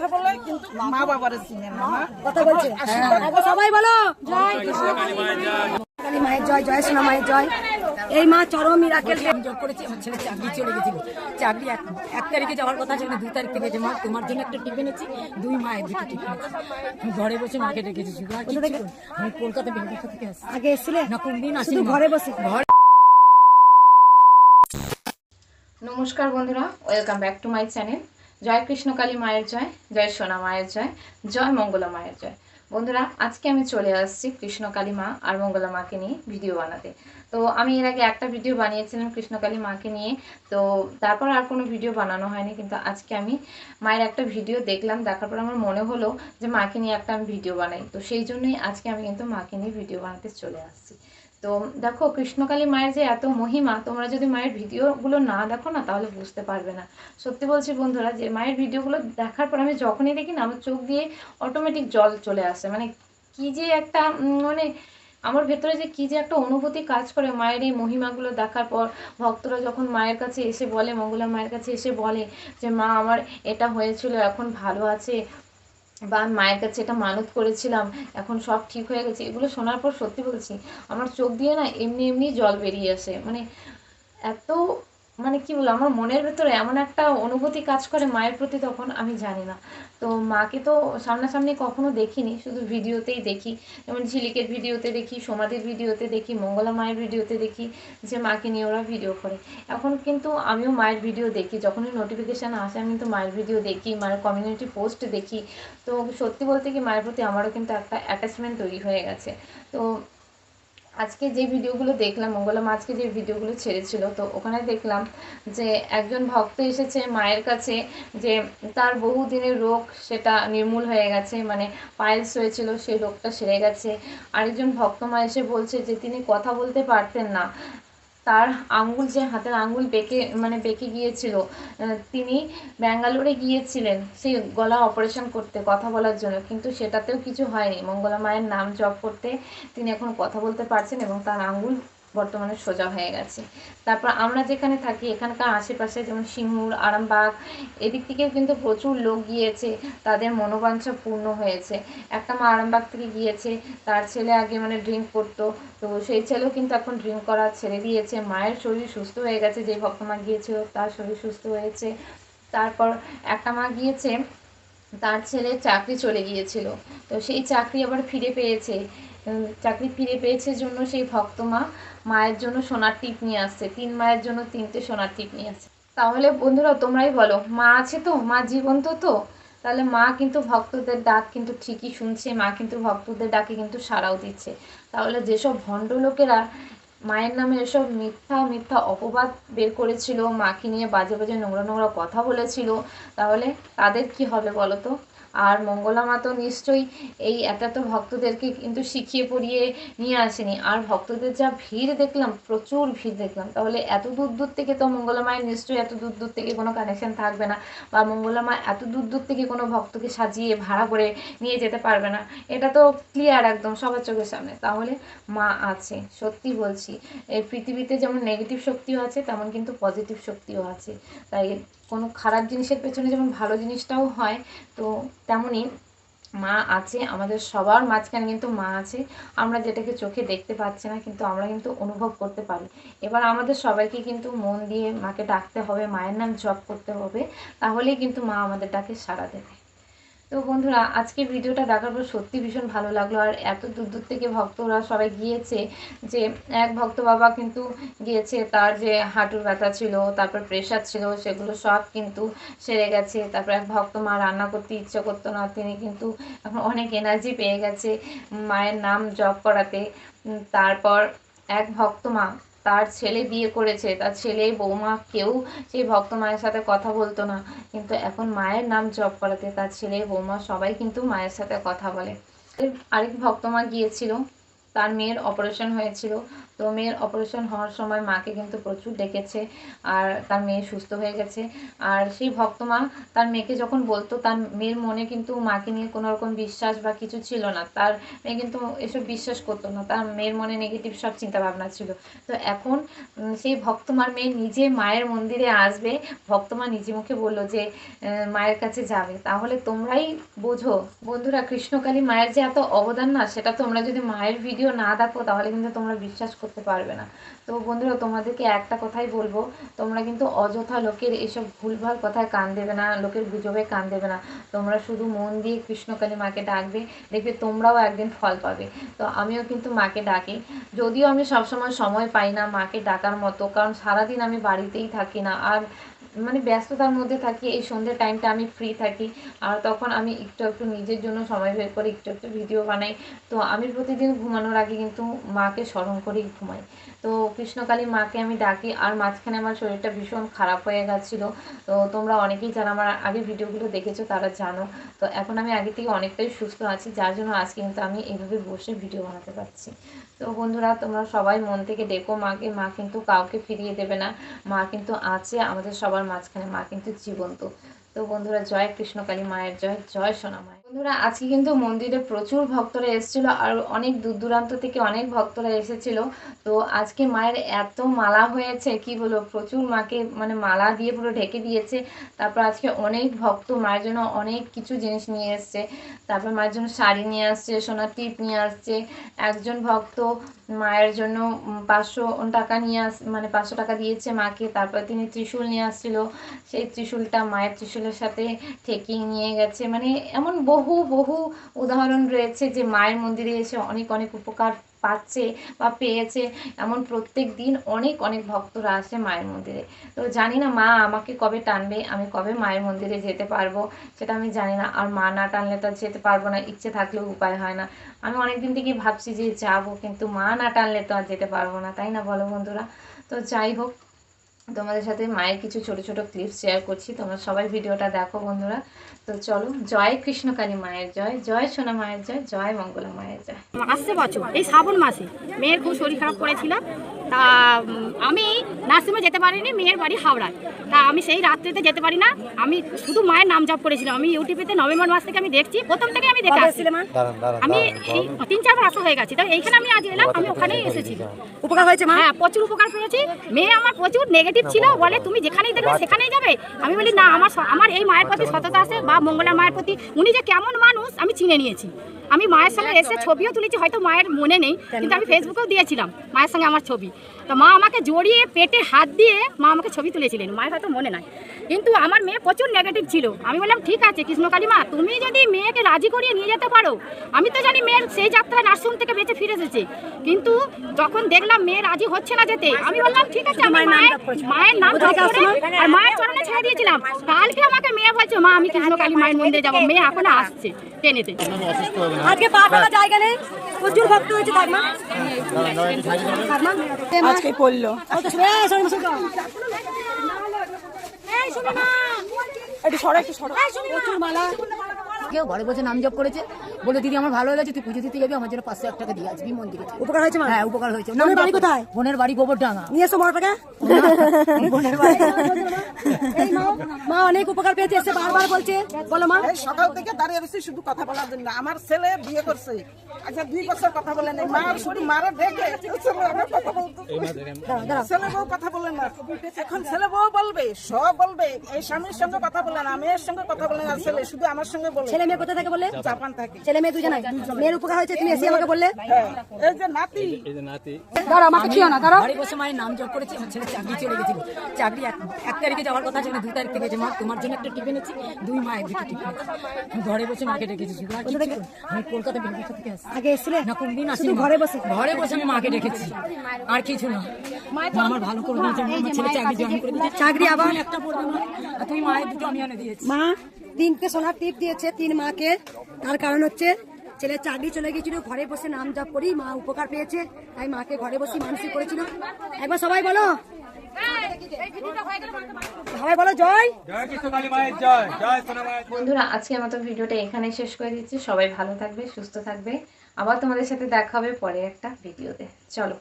কথা বলে কিন্তু মা বাবার চিনে না কথা বলছে। সবাই বলো জয় কালী মায়ের জয় জয় সোনা মায়ের জয়। এই মা চরম মিরাকেল যোগ করেছে আমার ছেলে চাকরি চলে গেছিল। চাকরি এক এক তারিখে যাওয়ার কথা ছিল দুই তারিখ থেকে যে মা তোমার জন্য একটা টিফিন এনেছি দুই মায়ের দুটো টিফিন আমি ঘরে বসে মাকে ডেকেছি শুধু। আমি কলকাতা বেঙ্গল থেকে আসছি। আগে এসেছিলে? না কোনদিন আসি ঘরে বসে? ঘরে নমস্কার বন্ধুরা welcome back to my channel. জয় কৃষ্ণকালী মায়ের জয় জয় সোনা মায়ের জয় জয় মঙ্গলা মায়ের জয়। বন্ধুরা, আজকে আমি চলে আসছি কৃষ্ণকালী মা আর মঙ্গলা মাকে নিয়ে ভিডিও বানাতে। তো আমি এর আগে একটা ভিডিও বানিয়েছিলাম কৃষ্ণকালী মাকে নিয়ে। তো তারপর আর কোনো ভিডিও বানানো হয়নি, কিন্তু আজকে আমি মায়ের একটা ভিডিও দেখলাম, দেখার পর আমার মনে হলো যে মাকে নিয়ে একটা আমি ভিডিও বানাই। তো সেই জন্যই আজকে আমি কিন্তু মাকে নিয়ে ভিডিও বানাতে চলে আসছি। তো দেখো, কৃষ্ণকালী মায়ের যে এত মহিমা, তোমরা যদি মায়ের ভিডিওগুলো না দেখো না, তাহলে বুঝতে পারবে না। সত্যি বলছি বন্ধুরা, যে মায়ের ভিডিওগুলো দেখার পর আমি যখনই দেখি না, আমার চোখ দিয়ে অটোমেটিক জল চলে আসে। মানে কি যে একটা মানে আমার ভেতরে যে কি যে একটা অনুভূতি কাজ করে মায়ের এই মহিমাগুলো দেখার পর, ভক্তরা যখন মায়ের কাছে এসে বলে, মঙ্গলা মায়ের কাছে এসে বলে যে, মা, আমার এটা হয়েছিল, এখন ভালো আছে। বা মায়ের কাছে এটা মানত করেছিলাম, এখন সব ঠিক হয়ে গেছে, এগুলো শোনার পর সত্যি বলছি, আমার চোখ দিয়ে না এমনি এমনি জল বেরিয়ে আসে। মানে এত মানে কি বলব, আমার মনের ভেতরে এমন একটা অনুভূতি কাজ করে মায়ের প্রতি তখন, আমি জানি না। তো মাকে তো সামনাসামনি কখনো দেখিনি, শুধু ভিডিওতেই দেখি। যেমন ঝিলিকের ভিডিওতে দেখি সমাধির ভিডিওতে দেখি, মঙ্গলা মায়ের ভিডিওতে দেখি যে মাকে নিয়ে ওরা ভিডিও করে। এখন কিন্তু আমিও মায়ের ভিডিও দেখি, যখনই নোটিফিকেশান আসে, আমি কিন্তু মায়ের ভিডিও দেখি মায়ের কমিউনিটি পোস্ট দেখি। তো সত্যি বলতে কি, মায়ের প্রতি আমারও কিন্তু একটা অ্যাটাচমেন্ট তৈরি হয়ে গেছে। তো আজকে যে ভিডিওগুলো দেখলাম মঙ্গলা আজকে যে ভিডিওগুলো ছেড়েছিল, তো ওখানে দেখলাম যে একজন ভক্ত এসেছে মায়ের কাছে যে তার বহুদিনের রোগ সেটা নির্মূল হয়ে গেছে মানে পায়েলস হয়েছিল, সেই রোগটা সেরে গেছে। আরেকজন ভক্ত মা এসে বলছে যে, তিনি কথা বলতে পারতেন না। তার আঙ্গুল যে হাতের আঙ্গুল বেঁকে মানে বেঁকে গিয়েছিল তিনি ব্যাঙ্গালোরে গিয়েছিলেন। সেই গলা অপারেশন করতে, কথা বলার জন্য। কিন্তু সেটাতেও কিছু হয়নি। মঙ্গলা মায়ের নাম জপ করতে তিনি এখন কথা বলতে পারছেন এবং তার আঙ্গুল বর্তমানে সোজা হয়ে গেছে। তারপর আমরা যেখানে থাকি, এখানকার আশেপাশে যেমন সিঙ্গুর আরামবাগ, এদিক থেকেও কিন্তু প্রচুর লোক গিয়েছে, তাদের মনোবাঞ্ছা পূর্ণ হয়েছে। একটা মা আরামবাগ থেকে গিয়েছে, তার ছেলে আগে মানে ড্রিঙ্ক করতো, তো সেই ছেলেও কিন্তু এখন ড্রিঙ্ক করা ছেড়ে দিয়েছে। মায়ের শরীর সুস্থ হয়ে গেছে, যে ভক্ত মা গিয়েছিল, তার শরীর সুস্থ হয়েছে। তারপর একটা মা গিয়েছে, তার ছেলে চাকরি চলে গিয়েছিল, তো সেই চাকরি আবার ফিরে পেয়েছে। চাকরি ফিরে পেয়েছে জন্য সেই ভক্ত মা, মায়ের জন্য সোনার টিপ নিয়ে আসছে। তিন মায়ের জন্য তিনটে সোনার টিপ নিয়ে আসছে। তাহলে বন্ধুরা, তোমরাই বলো, মা আছে তো? মা জীবন্ত তো? তাহলে মা কিন্তু ভক্তদের ডাক কিন্তু ঠিকই শুনছে, মা কিন্তু ভক্তদের ডাকে কিন্তু সাড়াও দিচ্ছে। তাহলে যেসব ভণ্ড লোকেরা মায়ের নামে এসব মিথ্যা মিথ্যা অপবাদ বের করেছিল, মাকে নিয়ে বাজে বাজে নোংরা নোংরা কথা বলেছিল, তাহলে তাদের কি হবে বলো তো? আর মঙ্গলা মা তো নিশ্চয়ই এই এত এত ভক্তদেরকে কিন্তু শিখিয়ে পড়িয়ে নিয়ে আসেনি। আর ভক্তদের যা ভিড় দেখলাম, প্রচুর ভিড় দেখলাম, তাহলে এত দূর দূর থেকে তো মঙ্গলা মায়ের নিশ্চয়ই এত দূর দূর থেকে কোনো কানেকশন থাকবে না বা মঙ্গলা মা এত দূর দূর থেকে কোনো ভক্তকে সাজিয়ে ভাড়া করে নিয়ে যেতে পারবে না। এটা তো ক্লিয়ার একদম সবার চোখের সামনে। তাহলে মা আছে, সত্যি বলছি। এই পৃথিবীতে যেমন নেগেটিভ শক্তিও আছে, তেমন কিন্তু পজিটিভ শক্তিও আছে। তাই কোনো খারাপ জিনিসের পেছনে যেমন ভালো জিনিসটাও হয়, তো তেমনই মা আছে, আমাদের সবার মাঝখানে কিন্তু মা আছে। আমরা যেটাকে চোখে দেখতে পাচ্ছি না, কিন্তু আমরা কিন্তু অনুভব করতে পারি। এবার আমাদের সবাইকে কিন্তু মন দিয়ে মাকে ডাকতে হবে, মায়ের নাম জপ করতে হবে, তাহলেই কিন্তু মা আমাদের ডাকে সাড়া দেবে। তো বন্ধুরা আজকে ভিডিওটা দেখার পর সত্যি ভীষণ ভালো লাগল। আর এত দূর দূর থেকে ভক্তরা সবাই গিয়েছে যে, এক ভক্ত বাবা কিন্তু গিয়েছে, তার যে হাঁটুর ব্যথা ছিল, তারপর প্রেশার ছিল, সেগুলো সব কিন্তু সেরে গেছে। তারপর এক ভক্ত মা রান্না করতে ইচ্ছে করতো না, তিনি কিন্তু এখন অনেক এনার্জি পেয়ে গেছে মায়ের নাম জপ করাতে। তারপর এক ভক্ত মা তার ছেলে বিয়ে করেছে, তার ছেলে, বৌমা কেউ সেই ভক্ত মায়ের সাথে কথা বলতো না। কিন্তু এখন মায়ের নাম জপ করাতে তার ছেলে, বৌমা সবাই কিন্তু মায়ের সাথে কথা বলে। আরেক ভক্তমা গিয়েছিল, তার মেয়ের অপারেশন হয়েছিল। তো মেয়ের অপারেশন হওয়ার সময় মাকে কিন্তু প্রচুর ডেকেছে আর তার মেয়ে সুস্থ হয়ে গেছে। আর সেই ভক্ত মা তার মেয়েকে যখন বলতো, তার মেয়ের মনে কিন্তু মাকে নিয়ে কোনো রকম বিশ্বাস বা কিছু ছিল না। তার মেয়ে কিন্তু এসব বিশ্বাস করতো না। তার মেয়ের মনে নেগেটিভ সব চিন্তা ভাবনা ছিল। তো এখন সেই ভক্তমার মেয়ে নিজে মায়ের মন্দিরে আসবে। ভক্তমা নিজে মুখে বলল যে মায়ের কাছে যাবে। তাহলে তোমরাই বোঝো, বন্ধুরা, কৃষ্ণকালী মায়ের যে এত অবদান না, সেটা তোমরা যদি মায়ের ভিডিও না দেখো, তাহলে কিন্তু তোমরা বিশ্বাস করতে পারবে না। তো বন্ধুরা, তোমাদেরকে একটা কথাই বলব, তোমরা কিন্তু অযথা লোকের এসব ভুলভাল কথায় কান দেবে না, লোকের গুজবে কান দেবে না। তোমরা শুধু মন দিয়ে কৃষ্ণকালী মাকে ডাকবে, দেখবে তোমরাও একদিন ফল পাবে। তো আমিও কিন্তু মাকে ডাকি। যদিও আমি সবসময় সময় পাই না মাকে ডাকার মতো, কারণ সারাদিন আমি বাড়িতেই থাকি না। আর মানে ব্যস্ততার মধ্যে থাকি, এই সন্ধ্যে টাইমটা আমি ফ্রি থাকি। আর তখন আমি একটু একটু নিজের জন্য সময় বের করে, একটু একটু ভিডিও বানাই। তো আমি প্রতিদিন ঘুমানোর আগে কিন্তু মাকে স্মরণ করেই ঘুমাই। তো কৃষ্ণকালী মাকে আমি ডাকি, আর মাঝখানে আমার শরীরটা ভীষণ খারাপ হয়ে গেছিল। তো তোমরা অনেকেই যারা আমার আগে ভিডিওগুলো দেখেছ, তারা জানো। তো এখন আমি আগে থেকে অনেকটাই সুস্থ আছি, যার জন্য আজকে কিন্তু আমি এইভাবে বসে ভিডিও বানাতে পারছি। তো বন্ধুরা, তোমরা সবাই মন থেকে ডেকো মাকে, মা কিন্তু কাউকে ফিরিয়ে দেবে না। মা কিন্তু আছে, আমাদের সবার মাঝখানে মা কিন্তু জীবন্ত। তো বন্ধুরা, জয় কৃষ্ণকালী মায়ের জয় জয় সোনা মায়ের। বন্ধুরা, আজকে কিন্তু মন্দিরে প্রচুর ভক্তরা এসেছিল আর অনেক দূর দূরান্ত থেকে অনেক ভক্তরা এসেছিল। তো আজকে মায়ের এত মালা হয়েছে, কি বলব, প্রচুর মাকে মানে মালা দিয়ে পুরো ঢেকে দিয়েছে। তারপর আজকে অনেক ভক্ত মায়ের জন্য অনেক কিছু জিনিস নিয়ে এসছে। তারপর মায়ের জন্য শাড়ি নিয়ে আসছে, সোনার টিপ নিয়ে আসছে। একজন ভক্ত মায়ের জন্য পাঁচশো টাকা নিয়ে আস মানে পাঁচশো টাকা দিয়েছে মাকে। তারপর তিনি ত্রিশূল নিয়ে আসছিল। সেই ত্রিশূলটা মায়ের ত্রিশূলের সাথে ঠেকিয়ে নিয়ে গেছে। মানে এমন বহু বহু উদাহরণ রয়েছে যে মায়ের মন্দিরে এসে অনেক অনেক উপকার পাচ্ছে বা পেয়েছে। এমন প্রত্যেক দিন অনেক অনেক ভক্তরা আসে মায়ের মন্দিরে। তো জানি না মা আমাকে কবে টানবে, আমি কবে মায়ের মন্দিরে যেতে পারব সেটা আমি জানি না। আর মা না টানলে তো যেতে পারব না, ইচ্ছে থাকলেও উপায় হয় না। আমি অনেকদিন থেকেই ভাবছি যে যাব, কিন্তু মা না টানলে তো আর যেতে পারব না, তাই না বলো বন্ধুরা? তো যাই হোক তোমাদের সাথে মায়ের কিছু ছোট ছোট ক্লিপ শেয়ার করছি। তোমরা সবাই ভিডিওটা দেখো বন্ধুরা। তো চলো, জয় কৃষ্ণকালী মায়ের জয় জয় সোনা মায়ের জয় জয় মঙ্গলা মায়ের জয়। আসছে বছর, এই শ্রাবণ মাসে। মেয়ের খুব শরীর খারাপ করেছিল তা আমি নার্সিংহোমে যেতে পারিনি মেয়ের বাড়ি হাওড়ায়। তা আমি সেই রাত্রিতে যেতে পারি না। আমি শুধু মায়ের নাম জপ করেছিলাম। আমি ইউটিউবেতে নভেম্বর মাস থেকে আমি দেখছি প্রথম থেকে আমি দেখে আসছিলাম আমি এই তিন চার মাস হয়ে গেছি। তো এইখানে আমি আজ এলাম আমি ওখানেই এসেছি। উপকার হয়েছে মা? হ্যাঁ প্রচুর উপকার পেয়েছি। মেয়ে আমার প্রচুর নেগেটিভ ছিল। বলে তুমি যেখানেই দেখবে সেখানেই যাবে? আমি বলি না আমার আমার এই মায়ের প্রতি সততা আছে বা মঙ্গলা মায়ের প্রতি। উনি যে কেমন মানুষ আমি চিনে নিয়েছি। আমি মায়ের সঙ্গে এসে ছবিও তুলেছি হয়তো মায়ের মনে নেই কিন্তু আমি ফেসবুকেও দিয়েছিলাম মায়ের সঙ্গে আমার ছবি। তো মা আমাকে জড়িয়ে পেটে হাত দিয়ে মা আমাকে ছবি তুলেছিলেন। মায়ের হয়তো মনে নাই। কিন্তু আমার মেয়ে প্রচুর নেগেটিভ ছিল। আমি বললাম ঠিক আছে কৃষ্ণকালী মা তুমি যদি মেয়েকে রাজি করিয়ে নিয়ে যেতে পারো আমি তো জানি মেয়ের সেই যাত্রায় নার্সিং থেকে বেঁচে ফিরে এসেছে। কিন্তু যখন দেখলাম মেয়ে রাজি হচ্ছে না যেতে আমি বললাম ঠিক আছে আমি মায়ের মায়ের নাম আর মায়ের চরণে ছেড়ে দিয়েছিলাম। কালকে আমাকে মেয়ে বলছে মা আমি কৃষ্ণকালী মায়ের মন্দিরে যাব। মেয়ে এখন আসছে ট্রেনেতে আজকে পা জায়গা নেই? প্রচুর ভক্ত হয়েছে তাই ঠাকমা? আজকে পড়ল। ও তো শুনে, এই শোনো, শোনো। এই শোনো না। একটু সরো একটু সরো। প্রচুর মালা। কেউ ঘরে বসে নাম জপ করেছে। বলে দিদি আমার ভালো হয়ে গেছে তুই পুজো দিতে যাবি? আমার জন্য পাঁচশো এক টাকা দিয়ে আসবি মন্দিরে। উপকার হয়েছে হ্যাঁ উপকার হয়েছে। বোনের বাড়ি কোথায়? বোনের বাড়ি গোবরডাঙ্গা। নিয়ে এসো মরাটাকে বোনের বাড়ি। মা অনেক উপকার পেয়েছে এসে বারবার বলছে। বলো মা। এই সকাল থেকে দাঁড়িয়ে রয়েছি শুধু কথা বলার জন্য। আমার ছেলে বিয়ে করছে। আচ্ছা দুই বছর কথা বলে নাই। মা শুধু মারা দেখে ছেলে আমার কথা বলতে ছেলে বউ কথা বলে না। এখন ছেলে বউ বলবে সব বলবে। এই স্বামীর সঙ্গে কথা বলে না মেয়ের সঙ্গে কথা বলে না। ছেলে শুধু আমার সঙ্গে বলে। ছেলে মেয়ে কোথায় থাকে বলে জাপান থাকে। ছেলে মেয়ে দুজনাই। মেয়ের উপকার হয়েছে তুমি এসে আমাকে বললে। হ্যাঁ। এই যে নাতি। দাঁড়া আমাকে খিও না দাঁড়াও। ঘরে বসে মায়ের নাম জপ করেছে আমার ছেলে চাকরি চলে গেছিল। চাকরি এক এক তারিখে যাওয়ার কথা ছিল থেকে যে মা তোমার জন্য একটা টিফিন এনেছি দুই মায়ের দুটো টিফিন আমি ঘরে বসে মাকে ডেকেছি শুধু আর কিছু আমি কলকাতা বেলকুচা থেকে আসছি। আগে না কোনদিন আসি ঘরে বসে? ঘরে বসে আমি মাকে ডেকেছি আর কিছু না। মা আমার ভালো করে দিয়েছে আমার ছেলে চাকরি জয়েন করে দিয়েছে। চাকরি আবার? একটা পড়বে মা আর তুই মায়ের দুটো আমি এনে দিয়েছি। মা তিনটে সোনার টিপ দিয়েছে তিন মাকে। তার কারণ হচ্ছে ছেলের চাকরি চলে গিয়েছিল ঘরে বসে নাম জপ করি মা উপকার পেয়েছে। তাই মাকে ঘরে বসে মানসিক করেছিল। একবার সবাই বলো। সবাই বলো জয়। জয় কৃষ্ণকালী মায়ের জয় জয় সোনা মায়ের বন্ধুরা আজকে মতো ভিডিওটা এখানে শেষ করে দিচ্ছি। সবাই ভালো থাকবে সুস্থ থাকবে। আবার তোমাদের সাথে দেখা হবে পরে একটা ভিডিওতে। চলো।